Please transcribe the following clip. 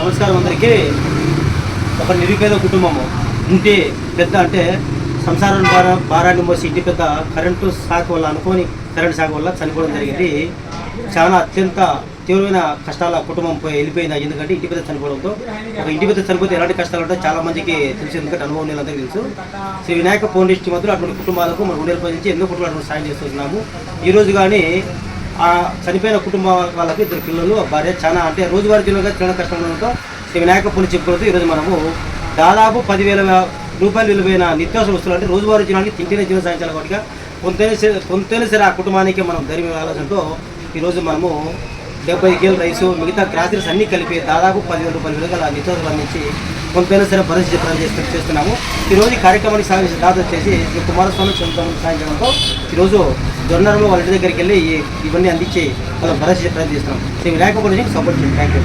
నమస్కారం అందరికీ. ఒక నిరుపేద కుటుంబము. ఉంటే పెద్ద అంటే సంసారం భార భారాన్ని మోసి ఇంటి పెద్ద కరెంటు శాఖ వల్ల అనుకోని కరెంటు శాఖ వల్ల చనిపోవడం జరిగింది. చాలా అత్యంత తీవ్రమైన కష్టాల కుటుంబం పోయి వెళ్ళిపోయింది. ఎందుకంటే ఇంటి పెద్ద చనిపోవడంతో ఒక ఇంటి పెద్ద చనిపోతే ఎలాంటి కష్టాలు ఉంటాయో చాలా మందికి తెలుసు. ఎందుకంటే అనుభవం లేదందరికీ తెలుసు. శ్రీ వినాయక ఫౌండేషన్ మాత్రం అటువంటి కుటుంబాలకు మన ఉండేపై నుంచి ఎన్నో కుటుంబాలు సాయం చేస్తున్నాము ఈరోజు కానీ ఆ చనిపోయిన కుటుంబ వాళ్ళకి ఇద్దరు పిల్లలు భార్య చాలా అంటే రోజువారీ జీవనంగా తినడం కష్టం ఉండడంతో శ్రీ వినాయక పూజ చెప్పుకోవడంతో ఈరోజు మనము దాదాపు పదివేల రూపాయలు విలువైన నిత్యావసర వస్తువులు అంటే రోజువారీ జీవనానికి తింటేనే జీవన సాధించాలి కాబట్టి కొంతైనా సరే కొంతైనా సరే ఆ కుటుంబానికి మనం ధైర్యం ఆలోచనతో ఈరోజు మనము డెబ్బై కేలు రైసు మిగతా గ్రాసరీస్ అన్నీ కలిపి దాదాపు పదివేల రూపాయల విలువగా నిత్యావసరం అందించి కొంతైనా సరే భరోసా చిత్రాలు చేస్తూ చేస్తున్నాము ఈరోజు ఈ కార్యక్రమానికి సాగించిన దాత వచ్చేసి శ్రీ కుమారస్వామి చంద్రబాబు సాగించడంతో ఈరోజు దొన్నరంలో వాళ్ళ దగ్గరికి వెళ్ళి ఇవన్నీ అందించి వాళ్ళ భరోసా చిత్రాలు చేస్తున్నాం మేము లేకపోతే సపోర్ట్ చేయండి. Thank you